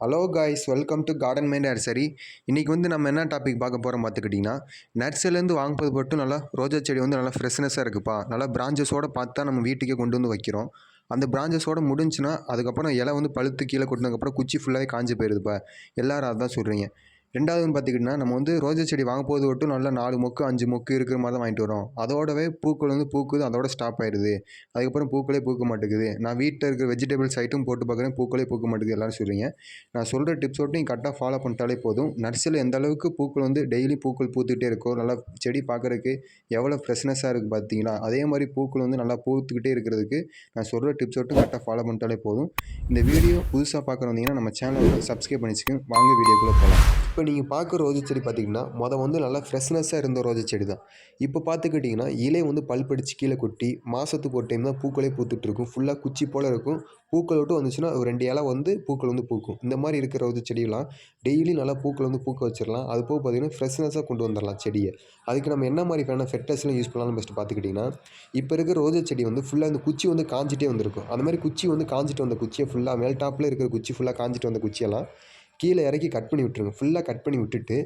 Hello guys welcome to garden mind nursery இன்றைக்கி வந்து நம்ம என்ன டாபிக் பார்க்க போகிறோம் பார்த்துக்கிட்டிங்கன்னா நர்சரிலேருந்து வாங்குவது மட்டும் நல்லா ரோஜா செடி வந்து நல்லா ஃப்ரெஷ்னஸாக இருக்குப்பா. நல்லா பிரான்ச்சஸோடு பார்த்தா நம்ம வீட்டுக்கே கொண்டு வந்து வைக்கிறோம். அந்த பிரான்ச்சஸோடு முடிஞ்சுன்னா அதுக்கப்புறம் இலை வந்து பழுத்து கீழே கொட்டினதுக்கப்புறம் குச்சி ஃபுல்லாகவே காஞ்சு போயிடுதுப்பா எல்லோரும் அதான் சொல்கிறீங்க ரெண்டாவதுன்னு பார்த்திங்கன்னா நம்ம வந்து ரோஜா செடி வாங்க போது மட்டும் நல்லா நாலு மொக்கு அஞ்சு மொக்கு இருக்கிற மாதிரி தான் வாங்கிட்டு வரோம். அதோடவே பூக்கள் வந்து பூக்குது அதோட ஸ்டாப் ஆயிடுது. அதுக்கப்புறம் பூக்களே பூக்க மாட்டேங்குது. நான் வீட்டில் இருக்கிற வெஜிடபிள்ஸ் ஐட்டம் போட்டு பார்க்குறேன் பூக்களே பூக்க மாட்டேங்குது எல்லாரும் சொல்கிறீங்க நான் சொல்கிற டிப்ஸ் மட்டும் நீங்கள் கரெக்டாக ஃபாலோ பண்ணிட்டாலே போதும். நர்சரியில் எந்த அளவுக்கு பூக்கள் வந்து டெய்லி பூக்கள் பூத்துக்கிட்டே இருக்கோ நல்லா செடி பார்க்குறதுக்கு எவ்வளோ ஃப்ரெஷ்னஸாக இருக்குது பார்த்தீங்களா அதே மாதிரி பூக்கள் வந்து நல்லா பூத்துக்கிட்டே இருக்கிறதுக்கு நான் சொல்கிற டிப்ஸ் மட்டும் கரெக்டாக ஃபாலோ பண்ணிட்டாலே போதும். இந்த வீடியோ புதுசாக பார்க்குற வந்தீங்கன்னா நம்ம சேனலை வந்து சப்ஸ்கிரைப் பண்ணிச்சுக்கோங்க. வாங்க வீடியோக்குள்ளே போகலாம். இப்போ நீங்கள் பார்க்குற ரோஜா செடி பார்த்தீங்கன்னா மொதல் வந்து நல்லா ஃப்ரெஷ்னஸ்ஸாக இருந்த ரோஜா செடி தான். இப்போ பார்த்துக்கிட்டிங்கன்னா இலை வந்து பல்படிச்சு கீழே கொட்டி மாதத்துக்கு ஒரு டைம் தான் பூக்களே பூத்துட்ருக்கும் ஃபுல்லாக குச்சி போல் இருக்கும். பூக்கள் விட்டு வந்துச்சுன்னா ஒரு ரெண்டு இலை வந்து பூக்கள் வந்து பூக்கும். இந்த மாதிரி இருக்கிற ரோஜா செடியெல்லாம் டெய்லி நல்லா பூக்கள் வந்து பூக்க வச்சிடலாம். அது போக பார்த்தீங்கன்னா ஃப்ரெஷ்னஸாக கொண்டு வந்துடலாம் செடியை. அதுக்கு நம்ம என்ன மாதிரியான ஃபெட்டர்ஸ்லாம் யூஸ் பண்ணலாம்னு ஃபஸ்ட்டு பார்த்துக்கிட்டிங்கன்னா இப்போ இருக்கிற ரோஜா செடி வந்து ஃபுல்லாக இந்த குச்சி வந்து காஞ்சிட்டே வந்திருக்கும். அந்த மாதிரி குச்சி வந்து காஞ்சிட்டு வந்த குச்சியை ஃபுல்லாக மேல் டாப்பில் இருக்கிற குச்சி ஃபுல்லாக காஞ்சிட்டு வந்த குச்சியெல்லாம் கீழே இறக்கி கட் பண்ணி விட்டுருங்க. ஃபுல்லாக கட் பண்ணி விட்டுட்டு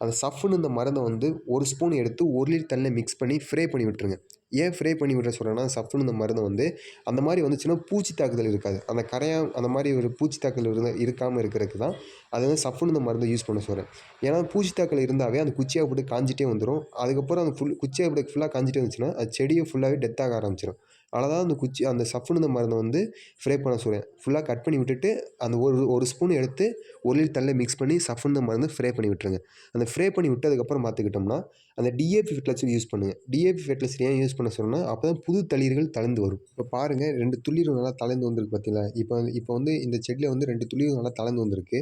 அந்த சஃப்னு இந்த மருந்தை வந்து ஒரு ஸ்பூன் எடுத்து ஒரு லிட்டர் தண்ணியில் மிக்ஸ் பண்ணி ஃப்ரே பண்ணி விட்டுருங்க. ஏன் ஃப்ரே பண்ணி விட்ற சொல்கிறேன்னா சஃப்னு இந்த மருந்தை வந்து அந்த மாதிரி வந்துச்சுன்னா பூச்சி தாக்குதல் இருக்காது. அந்த கரையா அந்த மாதிரி ஒரு பூச்சி தாக்குதல் இருந்த இருக்காமல் இருக்கிறதுக்கு தான் அது வந்து சஃப்னு இந்த மருந்தை யூஸ் பண்ண சொல்கிறேன் ஏன்னா பூச்சி தாக்கல் இருந்தாவே அந்த குச்சியாக போட்டு காஞ்சிட்டே வந்துடும் அதுக்கப்புறம் அந்த ஃபுல் குச்சியாக போட்டு ஃபுல்லாக காஞ்சிட்டே வந்துச்சுன்னா அது செடியை ஃபுல்லாகவே டெத் ஆக ஆரம்பிச்சிடும் அதனால் தான் அந்த குச்சி அந்த சஃப்னு இந்த மருந்தை வந்து ஃப்ரே பண்ண சொல்கிறேன் ஃபுல்லாக கட் பண்ணி விட்டுட்டு அந்த ஒரு ஒரு ஸ்பூன் எடுத்து ஒரு லிட்டர் தண்ணியில் மிக்ஸ் பண்ணி சஃப்னு மருந்து ஃப்ரே பண்ணி விட்டுருங்க. அந்த ஃப்ரே பண்ணி விட்டதுக்கப்புறம் பார்த்துக்கிட்டோம்னா அந்த டிஏபி ஃபெர்டிலைசர் யூஸ் பண்ணுங்கள் டிஏபி ஃபெர்டிலைசர் ஏன் யூஸ் பண்ண சொன்னால் அப்போ தான் புது தளிர்கள் தளர்ந்து வரும். இப்போ பாருங்கள் ரெண்டு துளிர் நல்லா தளர்ந்து வந்திருக்கு பார்த்தீங்களா இப்போ இப்போ வந்து இந்த செடியில் வந்து ரெண்டு துளிர் நல்லா தளர்ந்து வந்திருக்கு.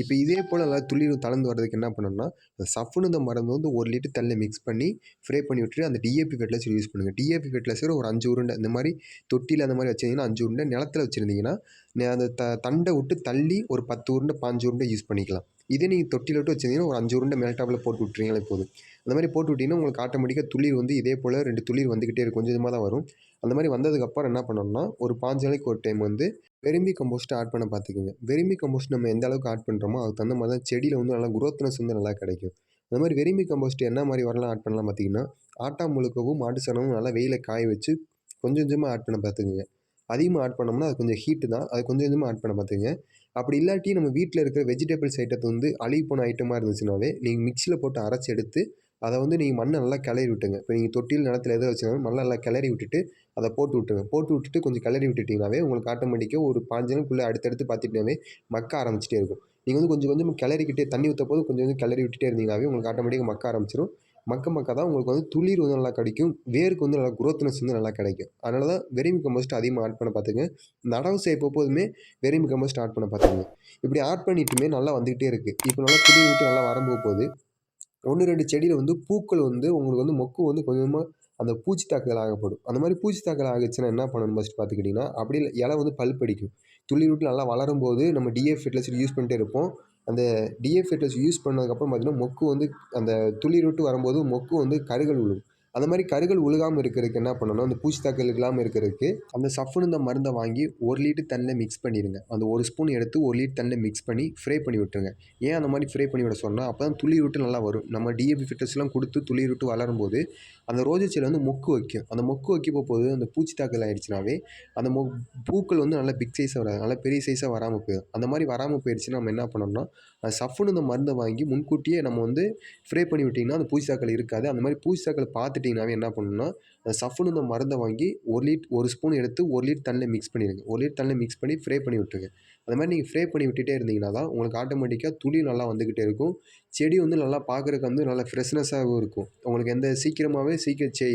இப்போ இதே போல் நல்லா துளிரும் தளர்ந்து வர்றதுக்கு என்ன பண்ணணும்னா சஃப்னு இந்த மருந்து வந்து ஒரு லிட்டர் தண்ணியில் மிக்ஸ் பண்ணி ஃப்ரே பண்ணி விட்டுட்டு அந்த டிஏபி ஃபெர்டிலைசர் யூஸ் பண்ணுங்கள் டிஏபி ஃபெர்டிலைசர் ஒரு அஞ்சு உருண்டை இந்த மாதிரி தொட்டியில் அந்த மாதிரி வச்சிருந்தீங்கன்னா அஞ்சு உருண்டை நிலத்தில் வச்சுருந்தீங்கன்னா அந்த த தண்டை விட்டு தள்ளி ஒரு பத்து உருண்டை பாஞ்சு உருண்டை யூஸ் பண்ணிக்கலாம். இதே நீங்கள் தொட்டியில் விட்டு வச்சிருந்தீங்கன்னா ஒரு அஞ்சு உருண்டை மேல்டாப்பில் போட்டு விட்றீங்களே போதும். அந்த மாதிரி போட்டு விட்டிங்கன்னா உங்களுக்கு ஆட்டோமேட்டிக்காக துளிர் வந்து இதே போல் ரெண்டு துளிர் வந்துக்கிட்டே இருக்கும் கொஞ்சம் கொஞ்சமாக தான் வரும். அந்த மாதிரி வந்ததுக்கப்புறம் என்ன பண்ணணும்னா ஒரு பாஞ்சு நாளைக்கு ஒரு டைம் வந்து வெறும்பி கம்போஸ்ட்டை ஆட் பண்ண பார்த்துக்கோங்க வெறும்பி கம்போஸ்ட் நம்ம எந்த அளவுக்கு ஆட் பண்ணுறோமோ அதுக்கு தகுந்த மாதிரி தான் செடியில் வந்து நல்லா குரோத்னஸ் வந்து நல்லா கிடைக்கும். அந்த மாதிரி வெறும்பி கம்போஸ்ட் என்ன மாதிரி வரலாம் ஆட் பண்ணலாம் பார்த்தீங்கன்னா ஆட்டா முழுக்கவும் மாட்டு சாணமும் நல்லா வெயில காய வச்சு கொஞ்சம் கொஞ்சமாக ஆட் பண்ண பார்த்துக்குங்க அதிகமாக ஆட் பண்ணோம்னா அது கொஞ்சம் ஹீட்டு தான். அது கொஞ்சம் கொஞ்சமாக ஆட் பண்ண பார்த்துங்க. அப்படி இல்லாட்டி நம்ம வீட்டில் இருக்கிற வெஜிடபிள்ஸ் ஐட்டத்தை வந்து அழுகி போன ஐட்டமாக இருந்துச்சுனாவே நீங்கள் மிக்சியில் போட்டு அரைச்சி எடுத்து அதை வந்து நீங்கள் மண்ணை நல்லா கிளறி விட்டுங்க இப்போ நீங்கள் தொட்டியில் நிலத்தில் எதை வச்சுனாலும் மண்ணை நல்லா கிளறி விட்டுட்டு அதை போட்டு விட்டுருங்க. போட்டு விட்டுட்டு கொஞ்சம் கிளறி விட்டுட்டிங்கனாவே உங்களுக்கு ஆட்டோமேட்டிக்காக ஒரு பாஞ்சு நாளுக்குள்ளே அடுத்தடுத்து பார்த்துட்டினாவே மக்க ஆரம்பிச்சிட்டே இருக்கும். நீங்கள் வந்து கொஞ்சம் கொஞ்சம் கிளறிக்கிட்டே தண்ணி ஊற்ற போது கொஞ்சம் கொஞ்சம் கிளறி விட்டுட்டே இருந்தீங்கனாவே உங்களுக்கு ஆட்டோமேட்டிக்காக மக்க ஆரம்பிச்சிடும் மக்க மக்க தான் உங்களுக்கு வந்து துளிர் வந்து நல்லா கிடைக்கும் வேருக்கு வந்து நல்லா குரோத்னஸ் வந்து நல்லா கிடைக்கும். அதனால தான் வெறுமி கம்போஸ்ட் அதிகமாக ஆட் பண்ண பார்த்துங்க நடவு செய்ய போதுமே வெறுமி கம்போஸ்ட் ஆட் பண்ண பார்த்துங்க இப்படி ஆட் பண்ணிட்டுமே நல்லா வந்துக்கிட்டே இருக்குது இப்போ நல்லா துளிர் விட்டு நல்லா வரம்போது போகுது ஒன்று ரெண்டு செடியில் வந்து பூக்கள் வந்து உங்களுக்கு வந்து மொக்கு வந்து கொஞ்சமாக அந்த பூச்சி தாக்குதல் ஆகப்படும். அந்த மாதிரி பூச்சி தாக்குதல் ஆகுச்சுன்னா என்ன பண்ணணும் ஃபஸ்ட் பார்த்துக்கிட்டிங்கன்னா அப்படி இலை வந்து பல்படிக்கும் துளிர் விட்டு நல்லா வளரும் போது நம்ம டிஏ ஃபெர்டிலைசர் யூஸ் பண்ணிட்டே இருப்போம். அந்த டிஎஃப் ஃபெர்டிலைசர் யூஸ் பண்ணதுக்கப்புறம் பார்த்திங்கன்னா மொக்கு வந்து அந்த துளிர் விட்டு வரும்போது மொக்கு வந்து கருகள் விழும் அந்த மாதிரி கருகள் உழுகாமல் இருக்கிறதுக்கு என்ன பண்ணணும்? அந்த பூச்சி தாக்கல் இல்லாமல் இருக்கிறதுக்கு அந்த சஃப்னு இந்த மருந்தை வாங்கி ஒரு லிட்டர் தண்ணியில் மிக்ஸ் பண்ணிடுங்க. அந்த ஒரு ஸ்பூன் எடுத்து ஒரு லிட்டர் தண்ணியில் மிக்ஸ் பண்ணி ஃப்ரே பண்ணி விட்டுருங்க. ஏன் அந்த மாதிரி ஃப்ரே பண்ணி விட சொன்னால் அப்போ தான் துளிர் விட்டு நல்லா வரும். நம்ம டிஏபி ஃபிட்டர்ஸ்லாம் கொடுத்து துளிர் விட்டு வளரும்போது அந்த ரோஜா செடியில் வந்து மொக்கு வைக்கும். அந்த மொக்கு வைக்கப்போ போது அந்த பூச்சி தாக்கல் ஆயிடுச்சுனாவே அந்த மொ பூக்கள் வந்து நல்லா பிக் சைஸாக வராது. நல்லா பெரிய சைஸாக வராமல் போயிடும். அந்த மாதிரி வராமல் போயிடுச்சுன்னா நம்ம என்ன பண்ணோம்னா அந்த சஃப்னு இந்த மருந்தை வாங்கி முன்கூட்டியே நம்ம வந்து ஃப்ரே பண்ணி விட்டிங்கன்னா அந்த பூச்சி தாக்கல் இருக்காது. அந்த மாதிரி பூச்சி தாக்கல் பார்த்துட்டிங்கனாவே என்ன பண்ணணும்னா அந்த சஃப்னு இந்த மருந்தை வாங்கி ஒரு லிட் ஒரு ஸ்பூன் எடுத்து ஒரு லிட் தண்ணியில் மிக்ஸ் பண்ணிடுங்க. ஒரு லிட் தண்ணியில் மிக்ஸ் பண்ணி ஃப்ரே பண்ணி விட்டுருங்க. அந்த மாதிரி நீங்கள் ஃப்ரே பண்ணி விட்டுட்டே இருந்தீங்கன்னா தான் உங்களுக்கு ஆட்டோமேட்டிக்காக துளி நல்லா வந்துக்கிட்டே இருக்கும். செடி வந்து நல்லா பார்க்குறதுக்கு வந்து நல்லா ஃப்ரெஷ்னஸாகவும் இருக்கும். உங்களுக்கு எந்த சீக்கிரமாகவே சீக்கிரம் செ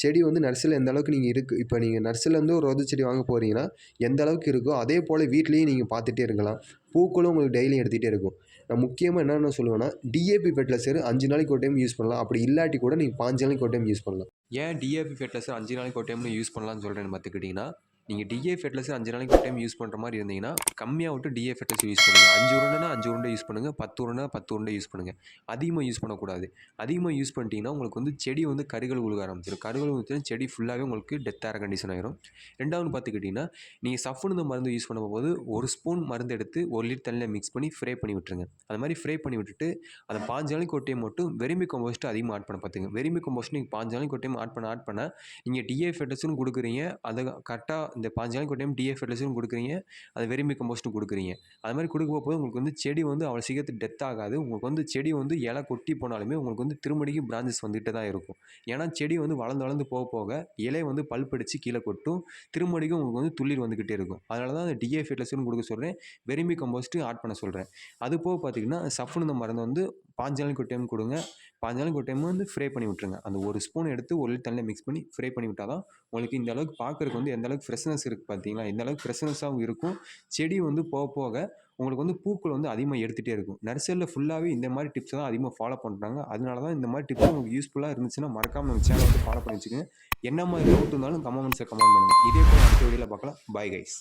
செடி வந்து நர்சரியில் எந்த அளவுக்கு நீங்கள் இருக்குது இப்போ நீங்கள் நர்சரிலேருந்து ஒரு ரோஜா செடி வாங்க போகிறீங்கன்னா எந்த அளவுக்கு இருக்கோ அதே போல் வீட்லேயும் நீங்கள் பார்த்துட்டே இருக்கலாம். பூக்களும் உங்களுக்கு டெய்லியும் எடுத்துகிட்டே இருக்கும். நான் முக்கியமாக என்னென்ன சொல்லுவேன்னா டிஏபி ஃபெர்டிலைசர் அஞ்சு நாளைக்கு ஒரு டைம் யூஸ் பண்ணலாம். அப்படி இல்லாட்டி கூட நீங்கள் பாஞ்சு நாளைக்கு ஒரு டைம் யூஸ் பண்ணலாம். ஏன் டிஏபி ஃபெர்டிலைசர் அஞ்சு நாளைக்கு ஒரு டைம்னு யூஸ் பண்ணலாம்னு சொல்கிறேன்னு பார்த்துக்கிட்டிங்கன்னா நீங்கள் டிஏ ஃபெர்டிலைசர் அஞ்சு நாளைக்கு ஒரு டைம் யூஸ் பண்ணுற மாதிரி இருந்தீங்கன்னா கம்மியாக விட்டு டிஏ ஃபெர்டிலைசர் யூஸ் பண்ணுங்கள் அஞ்சு உருண்டைனா அஞ்சு உருண்டை யூஸ் பண்ணுங்கள் பத்து உருண்டை பத்து உருண்டை யூஸ் பண்ணுங்கள் அதிகமாக யூஸ் பண்ணக்கூடாது. அதிகமாக யூஸ் பண்ணிட்டீங்கன்னா உங்களுக்கு வந்து செடி வந்து கருகள் உழுக ஆரம்பிச்சிடும். கருகள் உழுந்துச்சுன்னா செடி ஃபுல்லாகவே உங்களுக்கு டெத் ஆகிற கண்டிஷன் ஆயிரும். ரெண்டாவது பார்த்துக்கிட்டிங்கன்னா நீங்கள் சஃப்னு இந்த மருந்து யூஸ் பண்ணும்போது ஒரு ஸ்பூன் மருந்து எடுத்து ஒரு லிட்டர் தண்ணியில் மிக்ஸ் பண்ணி ஃப்ரே பண்ணி விட்டுருங்க. அது மாதிரி ஃப்ரே பண்ணி விட்டுட்டு அதை பாஞ்சு நாளைக்கு ஒரு டைம் மட்டும் வெரிமி கம்போஸ்ட் அதிகமாக ஆட் பண்ண பார்த்துங்க வெறுமி கம்போஸ்ட் நீங்கள் பாஞ்சு நாளைக்கு ஒரு டைம் ஆட் பண்ண ஆட் பண்ண நீங்கள் டிஏ ஃபெர்டிலைசரும் கொடுக்குறீங்க அதை கரெக்டாக இந்த பாஞ்சு நாளைக்கு ஒரு டைம் டிஏ ஃபெர்டிலைசரும் கொடுக்குறீங்க. அது வெரிமி கம்போஸ்ட்டும் கொடுக்குறீங்க. அது மாதிரி கொடுக்க போது உங்களுக்கு வந்து செடி வந்து அவ்வளோ சீக்கிரத்தில் டெத் ஆகாது. உங்களுக்கு வந்து செடி வந்து இலை கொட்டி போனாலுமே உங்களுக்கு வந்து திருமணிக்கும் பிரான்ச்சஸ் வந்துகிட்டு தான் இருக்கும். ஏன்னா செடி வந்து வளர்ந்து வளர்ந்து போக போக இலை வந்து பல்படிச்சு கீழே கொட்டும். திருமணிக்கும் உங்களுக்கு வந்து துளிர் வந்துக்கிட்டே இருக்கும். அதனால தான் அந்த டிஏ ஃபெர்டிலைசரும் கொடுக்க சொல்கிறேன் வெரிமி கம்போஸ்ட்டு ஆட் பண்ண சொல்கிறேன் அது போக பார்த்தீங்கன்னா சஃப்னு இந்த மருந்து வந்து பாஞ்சு நாளைக்கு ஒரு டைம் கொடுங்க. பாஞ்சு நாளைக்கு ஒரு டைம் வந்து ஃப்ரே பண்ணி விட்ருங்க அந்த ஒரு ஸ்பூன் எடுத்து ஒரு லிட்டர் தண்ணியில் மிக்ஸ் பண்ணி ஃப்ரே பண்ணி விட்டால் தான் உங்களுக்கு இந்த அளவுக்கு பார்க்குறதுக்கு வந்து எந்த அளவுக்கு ஃப்ரெஷ்னஸ் இருக்குது பார்த்தீங்களா இந்த அளவுக்கு ஃப்ரெஷ்னஸாகவும் இருக்கும். செடி வந்து போக போக உங்களுக்கு வந்து பூக்கள் வந்து அதிகமாக எடுத்துகிட்டே இருக்கும். நர்சரியில் ஃபுல்லாகவே இந்த மாதிரி டிப்ஸ் தான் அதிகமாக ஃபாலோ பண்ணுறாங்க அதனால தான் இந்த மாதிரி டிப்ஸ் உங்களுக்கு யூஸ்ஃபுல்லாக இருந்துச்சுன்னா மறக்காமல் நம்ம சேனல் வந்து ஃபாலோ பண்ணி வச்சுக்கோங்க. என்ன மாதிரி டவுட் இருந்தாலும் கமெண்ட்ஸை கமெண்ட் பண்ணுங்கள் இதே போல் அடுத்த வீடியோவில் பார்க்கலாம். Bye guys